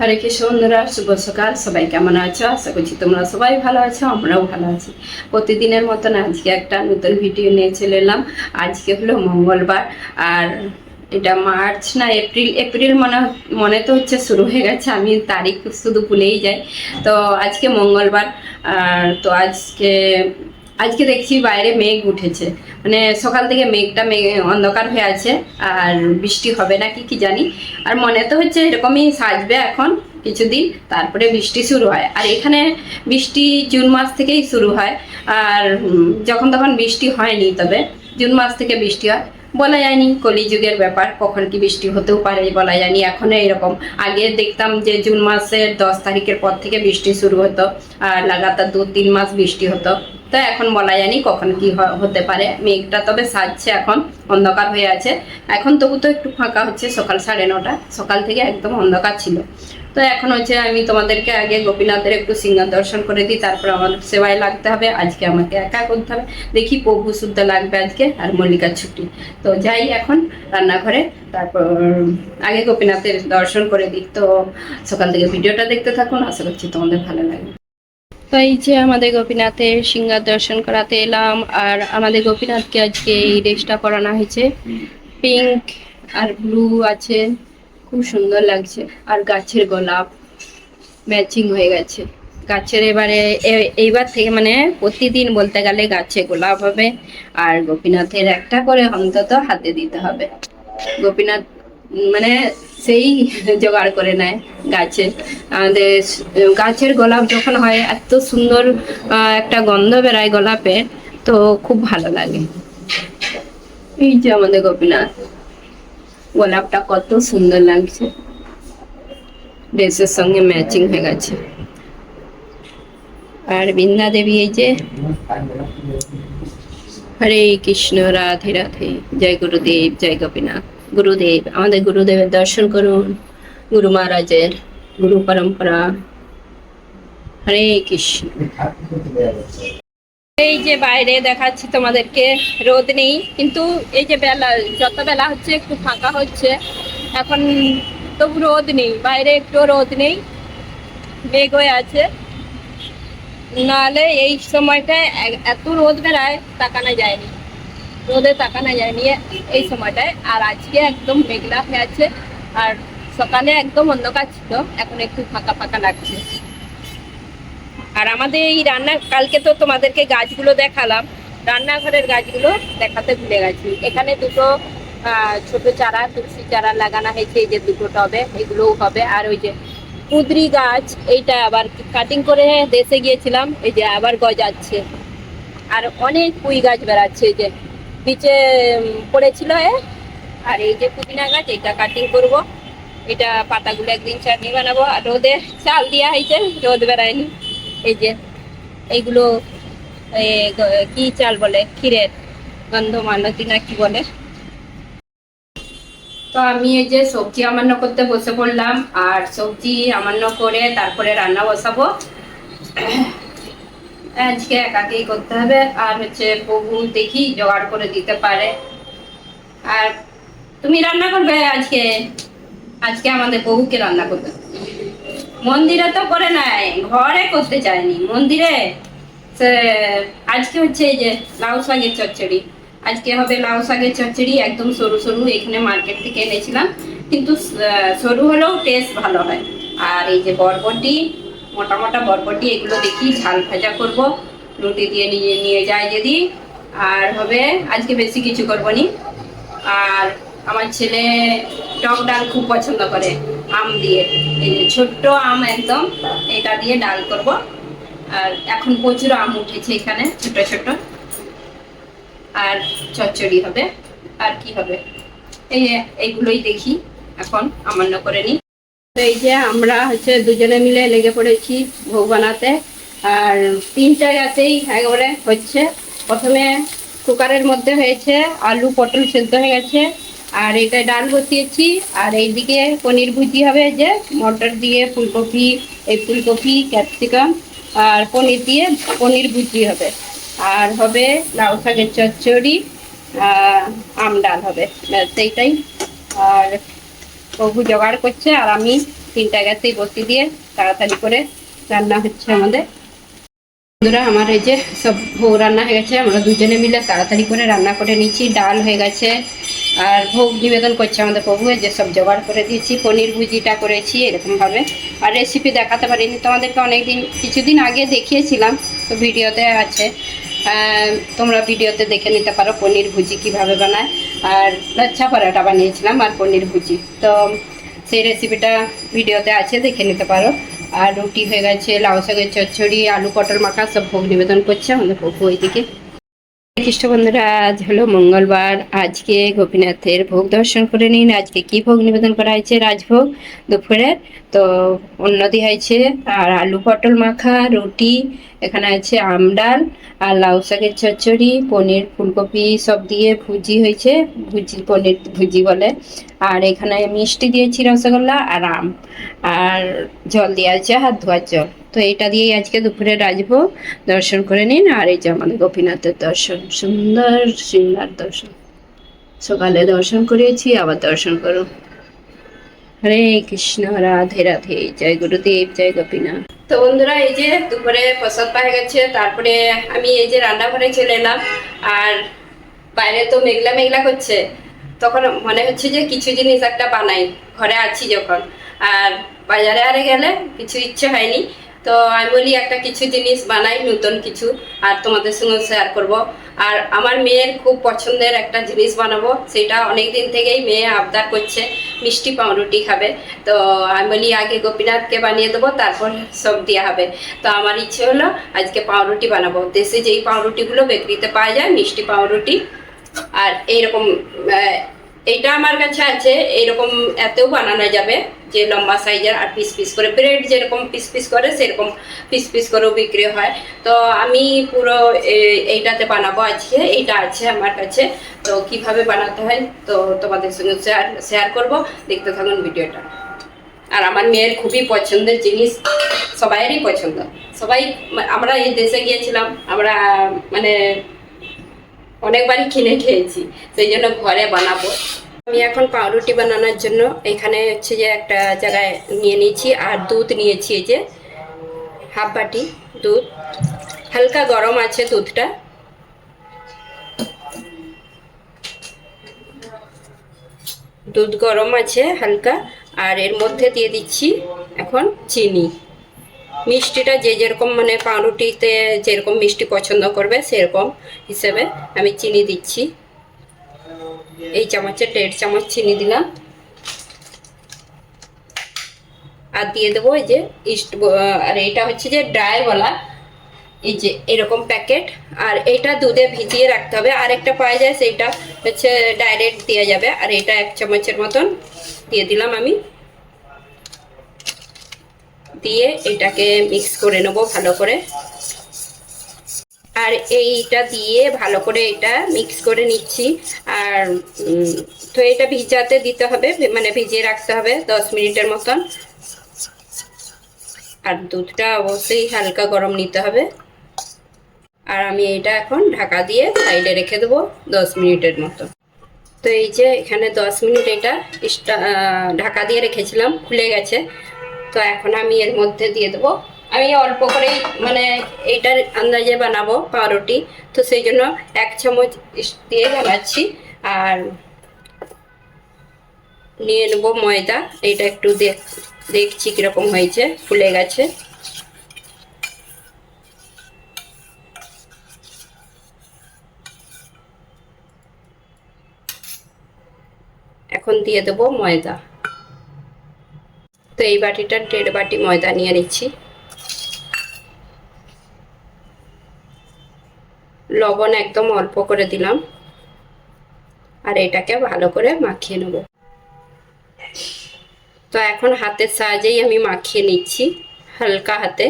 হরে কৃষ্ণ বন্ধুরা শুভ সকাল। সবাই কেমন আছো? আশা করছি তোমরা সবাই ভালো আছো, আমরাও ভালো আছি। প্রতিদিনের মতন আজকে একটা নতুন ভিডিও নিয়ে চলে এলাম। আজকে হলো মঙ্গলবার, আর এটা মার্চ না, এপ্রিল এপ্রিল মনে মনে তো হচ্ছে শুরু হয়ে গেছে, আমি তারিখ শুধু ভুলেই যাই। তো আজকে মঙ্গলবার, আর তো আজকে আজকে দেখছি বাইরে মেঘ উঠেছে। মানে সকাল থেকে মেঘটা মেঘ অন্ধকার হয়ে আছে, আর বৃষ্টি হবে নাকি কি জানি। আর মনে তো হচ্ছে এরকমই সাজবে এখন কিছুদিন, তারপরে বৃষ্টি শুরু হয়। আর এখানে বৃষ্টি জুন মাস থেকেই শুরু হয়, আর যখন তখন বৃষ্টি হয়নি তবে জুন মাস থেকে বৃষ্টি হয়। বলা যায়নি কলিযুগের ব্যাপার, কখন কি বৃষ্টি হতেও পারে বলা যায়নি, এখনও এরকম। আগে দেখতাম যে জুন মাসের দশ তারিখের পর থেকে বৃষ্টি শুরু হতো, আর লাগাতার দু তিন মাস বৃষ্টি হতো। তো এখন বলা যায়নি কখন কি হতে পারে। মেঘটা তবে সাজছে এখন, অন্ধকার হয়ে আছে। এখন তবু তো একটু ফাঁকা হচ্ছে, সকাল সাড়ে নটা, সকাল থেকে একদম অন্ধকার ছিল। তো এখন হচ্ছে আমি তোমাদেরকে আগে গোপীনাথের একটু সিঙ্গার দর্শন করে দিই, তারপর আমার সেবায় লাগতে হবে, আজকে আমাকে একা করতে হবে। দেখি প্রভু শুদ্ধ লাগবে আজকে আর মল্লিকার ছুটি। তো যাই এখন রান্নাঘরে, তারপর আগে গোপীনাথের দর্শন করে দিই। তো সকাল থেকে ভিডিওটা দেখতে থাকুন, আশা করছি তোমাদের ভালো লাগবে। তো এই যে আমাদের গোপীনাথের সিঙ্গার দর্শন করাতে এলাম, আর আমাদের গোপীনাথকে আজকে এই ড্রেসটা করানো হয়েছে। পিঙ্ক আর ব্লু আছে, খুব সুন্দর লাগছে। আর গাছের গোলাপ ম্যাচিং হয়ে গেছে। গাছের এবারে এইবার থেকে মানে প্রতিদিন বলতে গেলে গাছে গোলাপ হবে, আর গোপীনাথের একটা করে অন্তত হাতে দিতে হবে। গোপীনাথ মানে সেই জোগাড় করে নেয় গাছে। আমাদের গাছের গোলাপ যখন হয়, এত সুন্দর একটা গন্ধ বেরায় গোলাপের তো খুব ভালো লাগে। এই যে আমাদের গোপীনাথ, গোলাপটা কত সুন্দর লাগছে। ড্রেসের সঙ্গে ম্যাচিং হয়ে গেছে। আর বৃন্দা দেবী, এই যে হরে কৃষ্ণ, রাধে রাধে, জয় গুরুদেব, জয় গোপীনাথ। গুরুদেব, আমাদের গুরুদেবের দর্শন করুন, গুরু মহারাজের গুরু পরম্পরা। হরে কৃষ্ণ। এই যে বাইরে দেখাচ্ছি তোমাদেরকে, রোদ নেই, কিন্তু এই যে বেলা, যত বেলা হচ্ছে একটু ফাঁকা হচ্ছে, এখন তবু রোদ নেই, বাইরে একটু রোদ নেই, মেঘ হয়ে আছে। নাহলে এই সময়টায় এত রোদ বেড়ায়, তাকানো যায়নি। রোদে তাকানো নিয়ে এই সময়টায়। আর আজকে একদম মেঘলা হয়ে আছে। আর সকালে একদম অন্ধকার ছিল, এখন একটু ফাঁকা ফাঁকা লাগছে। আর আমাদের এই রান্না, কালকে তো তোমাদেরকে গাছগুলো দেখালাম। রান্নাঘরের গাছগুলো দেখাতে ভুলে গেছি। এখানে দুটো ছোট চারা, তুলসী চারা লাগানো হয়েছে। এই যে দুটো টবে, এগুলোও হবে। আর ওই যে কুদরি গাছ, এইটা আবার কাটিং করে দেশে গিয়েছিলাম। এই যে আবার গজাচ্ছে। আর অনেক পুঁই গাছ বেড়াচ্ছে। এই যে বিচে পড়েছিল এ। আর এই যে পুদিনা গাছ, এটা কাটিং করব। এটা পাতাগুলো একদিন চাটনি বানাবো। আর রোদে চাল দেওয়া হয়েছে, রোদ বেড়ায়নি। এই যে, এইগুলো কি চাল বলে? ক্ষীরের গন্ধ মালতী না কি বলে? তো আমি এই যে সবজি আমান্য করতে বসে পড়লাম। আর সবজি আমান্য করে তারপরে রান্না বসাবো। আজকে একাকেই করতে হবে। আর হচ্ছে প্রভু দেখি জোগাড় করে দিতে পারে। আর তুমি রান্না করবে আজকে? আজকে আমাদের প্রভুকে রান্না করতে মন্দিরে তো করে নাই, ঘরে করতে চায়নি। মন্দিরে? আজকে হচ্ছে এই যে লাউ শাকের চচ্চড়ি। আজকে হবে লাউ শাকের চচ্চড়ি, একদম সরু সরু, এখানে মার্কেট থেকে এনেছিলাম। কিন্তু সরু হলেও টেস্ট ভালো হয়। আর এই যে বরবটি মোটা মোটা বরবটি এগুলো দেখি, ঝাল ভাজা করব। রুটি দিয়ে নিয়ে নিয়ে যায় যদি। আর হবে, আজকে বেশি কিছু করব নি। আর আমার ছেলে টক ডাল খুব পছন্দ করে, আম দিয়ে। এই যে ছোট্ট আম একদম, এটা দিয়ে ডাল করব। আর এখন প্রচুর আম উঠেছে এখানে, ছোট ছোট। আর চচ্চড়ি হবে। আর কি হবে? এই এইগুলোই দেখি এখন, আমান্য করে নি। এই যে আমরা হচ্ছে দুজনে মিলে লেগে পড়েছি ভোগ বানাতে। আর তিনটা গ্যাসেই একেবারে হচ্ছে। প্রথমে কুকারের মধ্যে হয়েছে আলু পটল সেদ্ধ হয়ে গেছে। আর এটা ডাল বসিয়েছি। আর এইদিকে পনির ভুজি হবে যে, মটর দিয়ে ফুলকপি, এই ফুলকপি, ক্যাপসিকাম আর পনির দিয়ে পনির ভুজি হবে। আর হবে লাউ শাকের চচ্চড়ি আম ডাল হবে। সেইটাই আর প্রভু জোগাড় করছে আর আমি তিনটা গ্যাসেই বসিয়ে দিয়ে তাড়াতাড়ি করে রান্না হচ্ছে আমাদের। বন্ধুরা, আমার এই যে সব ভোগ রান্না হয়ে গেছে, আমরা দুজনে মিলে তাড়াতাড়ি করে রান্না করে নিচ্ছি ডাল হয়ে গেছে আর ভোগ নিবেদন করছে আমাদের প্রভু যে সব জোগাড় করে দিয়েছি। পনির ভুজিটা করেছি এরকমভাবে। আর রেসিপি দেখাতে পারিনি, তোমাদেরকে অনেকদিন, কিছুদিন আগে দেখিয়েছিলাম, তো ভিডিওতে আছে। তোমরা ভিডিওতে দেখে নিতে পারো পনির ভুজি কীভাবে বানায়। আর লচ্ছা পরাটা বানিয়েছিলাম আর পনির ভুজি। তো সেই রেসিপিটা ভিডিওতে আছে, দেখে নিতে পারো। আর রুটি হয়ে গেছে, লাউ শাকের চচ্চড়ি, আলু পটল মাখা, সব ভোগ নিবেদন করছে আমাদের পপু ওইদিকে। খ্রিস্ট বন্ধুরা আজ হলো মঙ্গলবার। আজকে গোপীনাথের ভোগ দর্শন করে নিন। আজকে কি ভোগ নিবেদন করা হয়েছে? রাজভোগ দুপুরের। তো অন্যদি হয়েছে, আর আলু পটল মাখা, রুটি, এখানে আছে আমডাল আর লাউ শাকের চচ্চড়ি, পনির ফুলকপি সব দিয়ে ভুজি হয়েছে, ভুজি পনির ভুজি বলে। আর এখানে মিষ্টি দিয়েছি রসগোল্লা আর আম। আর জল দেওয়া আছে হাত ধোয়ার জল। তো এটা দিয়েই আজকে দুপুরে রাজভোগ দর্শন করে নিন, আর এই যে আমাদের গোপীনাথের দর্শন। সুন্দর সিংহার দর্শন। সকালে দর্শন করেছি আবার দর্শন করো। হরে কৃষ্ণ, রাধে রাধে। জয় গুরুদেব, জয় গোপীনাথ। তো বন্ধুরা, এই যে দুপুরে প্রসাদ পাওয়া গেছে, তারপরে আমি এই যে রান্নাঘরে চলে এলাম, আর বাইরে তো মেঘলা মেঘলা করছে। তখন মনে হচ্ছে যে কিছু জিনিস একটা বানাই, ঘরে আছি যখন। আর বাজারে আরে গেলে কিছু ইচ্ছে হয়নি। তো আমি বলি, একটা কিছু জিনিস বানাই, নতুন কিছু, আর তোমাদের সঙ্গে শেয়ার করব। আর আমার মেয়ের খুব পছন্দের একটা জিনিস বানাবো, সেটা অনেক দিন থেকেই মেয়ে আবদার করছে, মিষ্টি পাউরুটি খাবে। তো আমি বলি, আগে গোপীনাথকে বানিয়ে দেবো, তারপর সব দেওয়া হবে। তো আমার ইচ্ছে হলো, আজকে পাউরুটি বানাবো। দেশে যেই পাউরুটিগুলো বেকরিতে পাওয়া যায়, মিষ্টি পাউরুটি, আর এইরকম এইটা আমার কাছে আছে এইরকম এতেও বানানো যাবে, যে লম্বা সাইজের আর পিস পিস করে, ব্রেড যেরকম পিস পিস করে, সেরকম পিস পিস করেও বিক্রি হয়। তো আমি পুরো এইটাতে বানাবো আজকে, এইটা আছে আমার কাছে। তো কীভাবে বানাতে হয়, তো তোমাদের সঙ্গে শেয়ার শেয়ার করব, দেখতে থাকুন ভিডিওটা। আর আমার মেয়ের খুবই পছন্দের জিনিস, সবাইয়েরই পছন্দ। সবাই, আমরা এই দেশে গিয়েছিলাম, আমরা মানে অনেকবারই কিনে খেয়েছি, সেই জন্য ঘরে বানাবো। আমি এখন পাউরুটি বানানোর জন্য এখানে হচ্ছে যে একটা জায়গায় নিয়ে নিয়েছি, আর দুধ নিয়েছি এই যে হাফ বাটি দুধ। হালকা গরম আছে দুধটা। দুধ গরম আছে হালকা, আর এর মধ্যে দিয়ে দিচ্ছি এখন চিনি। মিষ্টিটা যে যেরকম মানে পাউরুটিতে যেরকম মিষ্টি পছন্দ করবে, সেরকম হিসেবে আমি চিনি দিচ্ছি। এই চামচের দেড় চামচ চিনি দিলাম। আর দিয়ে দেবো এই যে ইস্ট আর এটা হচ্ছে যে ড্রাই বলা এই যে এরকম প্যাকেট। আর এটা দুধে ভিজিয়ে রাখতে হবে। আর একটা পাওয়া যায়, সেইটা হচ্ছে ডাইরেক্ট দেওয়া যাবে। আর এটা এক চামচের মতন দিয়ে দিলাম আমি। দিয়ে এটাকে মিক্স করে নেব ভালো করে। আর এইটা দিয়ে ভালো করে এটা মিক্স করে নিচ্ছি। আর তো এটা ভিজাতে দিতে হবে মানে ভিজিয়ে রাখতে হবে দশ মিনিটের মতন। আর দুধটা অবশ্যই হালকা গরম নিতে হবে। আর আমি এটা এখন ঢাকা দিয়ে সাইডে রেখে দেবো দশ মিনিটের মতো। তো এই যে এখানে দশ মিনিট এটা ঢাকা দিয়ে রেখেছিলাম, খুলে গেছে। তো এখন আমি এর মধ্যে দিয়ে দেবো। আমি অল্প করেই মানে এইটার আন্দাজে বানাবো পাউরুটি। তো সেই জন্য এক চামচ দিয়ে বানাচ্ছি। আর নিয়ে নেব ময়দা। এটা একটু দেখ, দেখছি কীরকম হয়েছে, ফুলে গেছে। এখন দিয়ে দেবো ময়দা। তো এই বাটিটা দেড় বাটি ময়দা নিয়ে নিচ্ছি। লবণ একদম অল্প করে দিলাম। আর এটাকে ভালো করে মাখিয়ে নেব। তো এখন হাতের সাহায্যেই আমি মাখিয়ে নিচ্ছি, হালকা হাতে।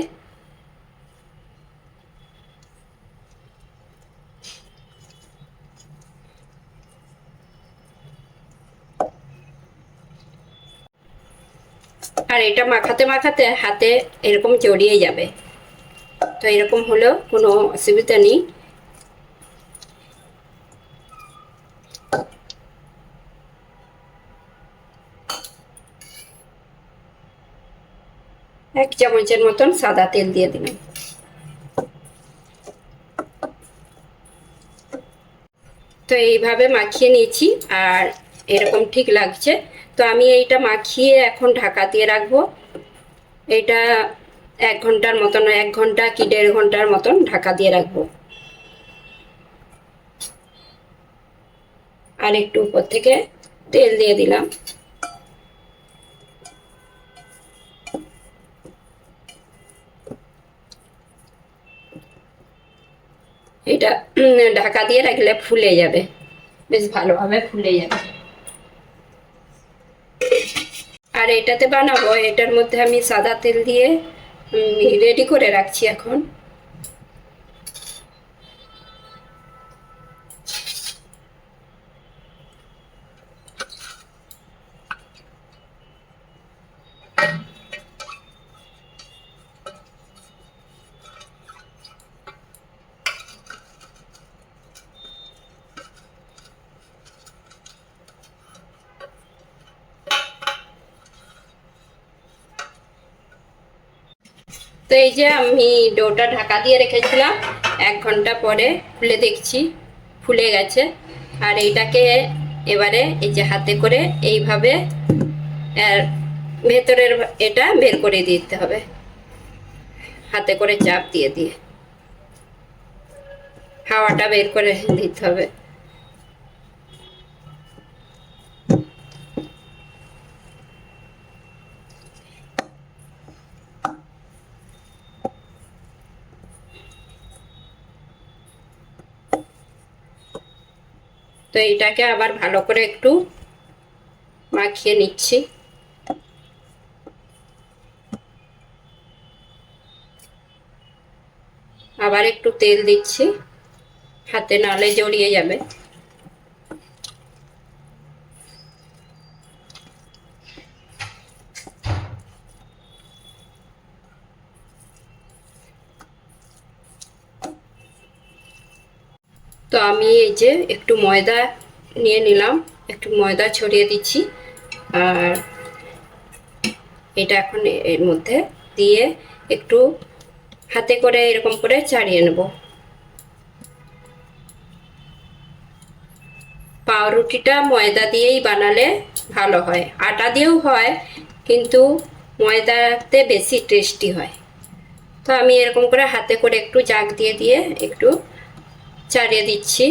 আর এটা মাখাতে মাখাতে হাতে এরকম জড়িয়ে যাবে। তো এরকম হলেও কোনো অসুবিধা নেই। এক চামচের মতন সাদা তেল দিয়ে দিলাম। তো এইভাবে মাখিয়ে নিয়েছি আর এরকম ঠিক লাগছে। তো আমি এইটা মাখিয়ে এখন ঢাকা দিয়ে রাখব। এটা এক ঘণ্টার মতন, এক ঘণ্টা কি দেড় ঘণ্টার মতন ঢাকা দিয়ে রাখব। আর একটু উপর থেকে তেল দিয়ে দিলাম। এটা ঢাকা দিয়ে রাখলে ফুলে যাবে। বেশ ভালোভাবে ফুলে যাবে। আর এটাতে বানাবো এটার মধ্যে আমি সাদা তেল দিয়ে রেডি করে রাখছি এখন। তো এই যে আমি ডোটা ঢাকা দিয়ে রেখেছিলাম, এক ঘণ্টা পরে খুলে দেখছি, ফুলে গেছে। আর এইটাকে এবারে এই যে হাতে করে এইভাবে ভেতরের এটা বের করে দিতে হবে। হাতে করে চাপ দিয়ে দিয়ে। হাওয়াটা বের করে দিতে হবে। তো এইটাকে আবার ভালো করে একটু মাখিয়ে নিচ্ছি। আবার একটু তেল দিচ্ছি, হাতে নালে জড়িয়ে যাবে। তো আমি এই যে একটু ময়দা নিয়ে নিলাম, একটু ময়দা ছড়িয়ে দিচ্ছি। আর এটা এখন এর মধ্যে দিয়ে একটু হাতে করে এরকম করে চাড়িয়ে নেব। পাউরুটিটা ময়দা দিয়েই বানালে ভালো হয়। আটা দিয়েও হয়, কিন্তু ময়দাতে বেশি টেস্টি হয়। তো আমি এরকম করে হাতে করে একটু জাগ দিয়ে দিয়ে একটু চাড়িয়ে দিচ্ছি।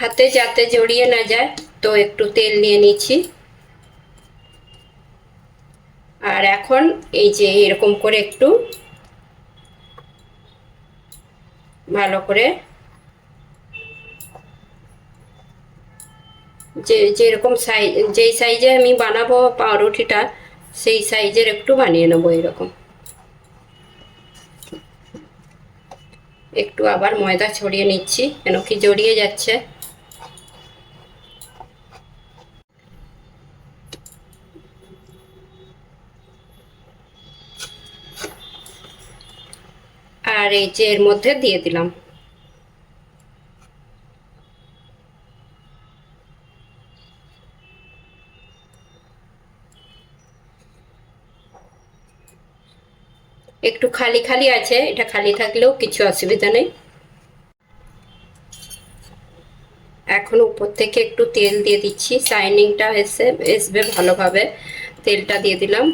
হাতে যাতে জড়িয়ে না যায়, তো একটু তেল নিয়ে নিচ্ছি। আর এখন এই যে এরকম করে একটু ভালো করে যে, যেরকম সাইজ যেই সাইজে আমি বানাবো পাউরুটিটা, সেই সাইজের একটু বানিয়ে নেব এরকম। একটু আবার ময়দা ছড়িয়ে নিচ্ছি, কেন কি জড়িয়ে যাচ্ছে। আর এই যে এর মধ্যে দিয়ে দিলাম। একটু খালি খালি আছে, এটা খালি থাকলেও কিছু অসুবিধা নেই। এখন উপর থেকে একটু তেল দিয়ে দিচ্ছি, শাইনিংটা এসে, এসবে ভালোভাবে তেলটা দিয়ে দিলাম।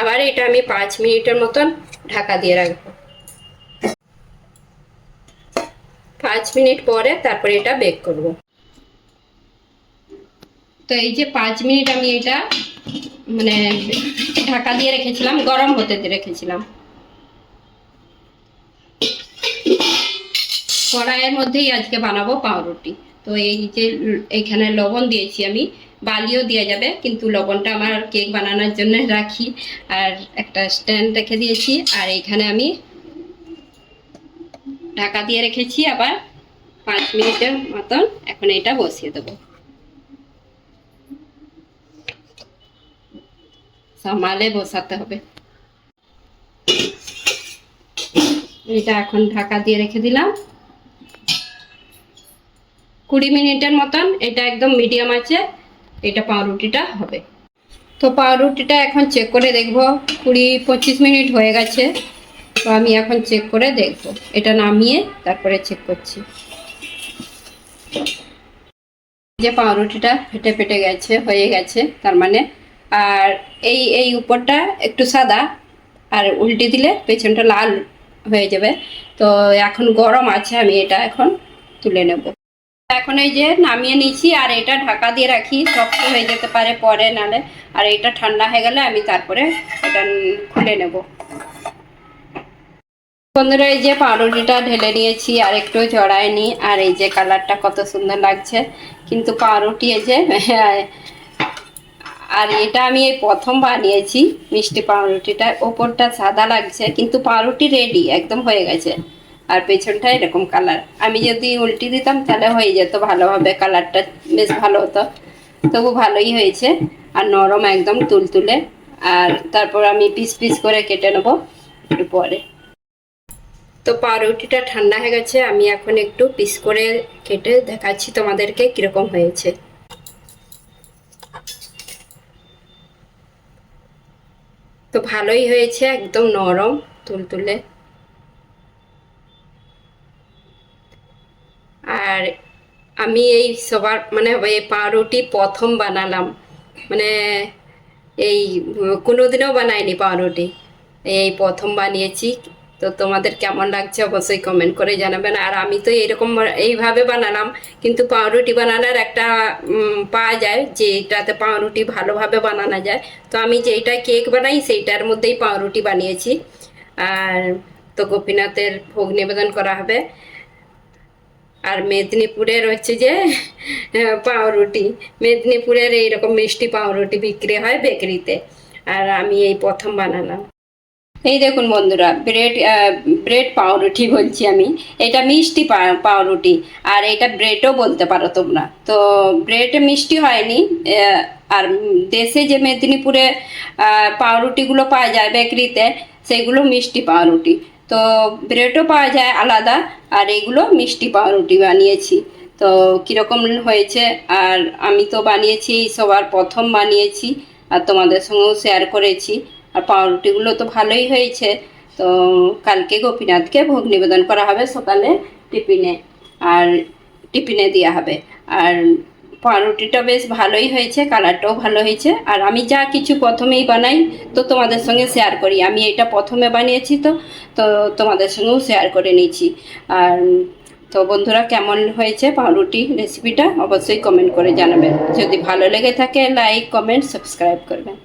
আবার এটা আমি পাঁচ মিনিটের মতন ঢাকা দিয়ে রাখব। পাঁচ মিনিট পরে তারপরে এটা বেক করব। তো এই যে পাঁচ মিনিট আমি এটা মানে ঢাকা দিয়ে রেখেছিলাম, গরম হতে রেখেছিলাম। কড়াইয়ের মধ্যেই আজকে বানাবো পাউরুটি। তো এই যে এইখানে লবণ দিয়েছি আমি, বালিও দেওয়া যাবে, কিন্তু লবণটা আমার কেক বানানোর জন্য রাখি। আর একটা স্ট্যান্ড রেখে দিয়েছি, আর এইখানে আমি ঢাকা দিয়ে রেখেছি, আবার পাঁচ মিনিটের মতন এখন এটা বসিয়ে দেবো। সামালে বসাতে হবে। এটা এখন ঢাকা দিয়ে রেখে দিলাম। কুড়ি মিনিটের মতন, এটা একদম মিডিয়াম আছে, এটা পাউরুটিটা হবে। তো পাউরুটিটা এখন চেক করে দেখব, কুড়ি পঁচিশ মিনিট হয়ে গেছে। তো আমি এখন চেক করে দেখব। এটা নামিয়ে তারপরে চেক করছি। যে পাউরুটিটা ফেটে ফেটে গেছে, হয়ে গেছে, তার মানে আর এই এই উপরটা একটু সাদা আর উল্টে দিলে পেছনটা লাল হয়ে যাবে। তো এখন গরম আছে, আমি এটা এখন তুলে নেব। এখন এই যে নামিয়ে নিচ্ছি আর এটা ঢাকা দিয়ে রাখি, শক্ত হয়ে যেতে পারে পরে নালে। আর এটা ঠান্ডা হয়ে গেলে আমি তারপরে এটা খুলে নেব। বন্ধুরা, এই যে পাউরুটিটা ঢেলে নিয়েছি আর একটু জড়ায়নি আর এই যে কালারটা কত সুন্দর লাগছে। কিন্তু পাউরুটি এই যে, আর এটা আমি এই প্রথম বানিয়েছি মিষ্টি পাউরুটিটা। ওপরটা সাদা লাগছে, কিন্তু পাউরুটি রেডি একদম হয়ে গেছে। আর পেছনটা এরকম কালার আমি যদি উল্টি দিতাম, তাহলে হয়ে যেত ভালোভাবে। কালারটা বেশ ভালো হতো। তবু ভালোই হয়েছে। আর নরম একদম তুলতুলে। আর তারপর আমি পিস পিস করে কেটে নেব একটু পরে। তো পাউরুটিটা ঠান্ডা হয়ে গেছে, আমি এখন একটু পিস করে কেটে দেখাচ্ছি তোমাদেরকে কীরকম হয়েছে। তো ভালোই হয়েছে, একদম নরম তুলতুলে। আর আমি এই সবার মানে এই পাউরুটি প্রথম বানালাম। মানে এই কোনোদিনও বানাইনি পাউরুটি। এই প্রথম বানিয়েছি। তো তোমাদের কেমন লাগছে অবশ্যই কমেন্ট করে জানাবেন। আর আমি তো এইরকম এইভাবে বানালাম, কিন্তু পাউরুটি বানানোর একটা পাওয়া যায় যে এটাতে পাউরুটি ভালোভাবে বানানো যায়। তো আমি যেইটা কেক বানাই সেইটার মধ্যেই পাউরুটি বানিয়েছি। আর তো গোপীনাথের ভোগ নিবেদন করা হবে। আর মেদিনীপুরের হচ্ছে যে পাউরুটি। মেদিনীপুরের এইরকম মিষ্টি পাউরুটি বিক্রি হয় বেকারিতে। আর আমি এই প্রথম বানালাম। এই দেখুন বন্ধুরা ব্রেড ব্রেড পাউরুটি বলছি আমি। এটা মিষ্টি পাউরুটি, আর এটা ব্রেডও বলতে পারো তোমরা। তো ব্রেড মিষ্টি হয়নি আর দেশে যে মেদিনীপুরে পাউরুটিগুলো পাওয়া যায় বেকারিতে সেগুলো মিষ্টি পাউরুটি। তো ব্রেডও পাওয়া যায় আলাদা, আর এগুলো মিষ্টি পাউরুটি বানিয়েছি। তো কীরকম হয়েছে, আর আমি তো বানিয়েছি সবার প্রথম বানিয়েছি, আর তোমাদের সঙ্গেও শেয়ার করেছি। আর পাউরুটিগুলো তো ভালোই হয়েছে। তো কালকে গোপীনাথকে ভোগ নিবেদন করা হবে সকালে টিফিনে। আর টিফিনে দেওয়া হবে। আর পাউরুটিটা বেশ ভালোই হয়েছে, কালারটাও ভালো হয়েছে। আর আমি যা কিছু প্রথমেই বানাই তো তোমাদের সঙ্গে শেয়ার করি। আমি এটা প্রথমে বানিয়েছি তো তো তোমাদের সঙ্গেও শেয়ার করে নিয়েছি। আর তো বন্ধুরা কেমন হয়েছে পাউরুটি রেসিপিটা অবশ্যই কমেন্ট করে জানাবেন যদি ভালো লেগে থাকে লাইক কমেন্ট সাবস্ক্রাইব করবেন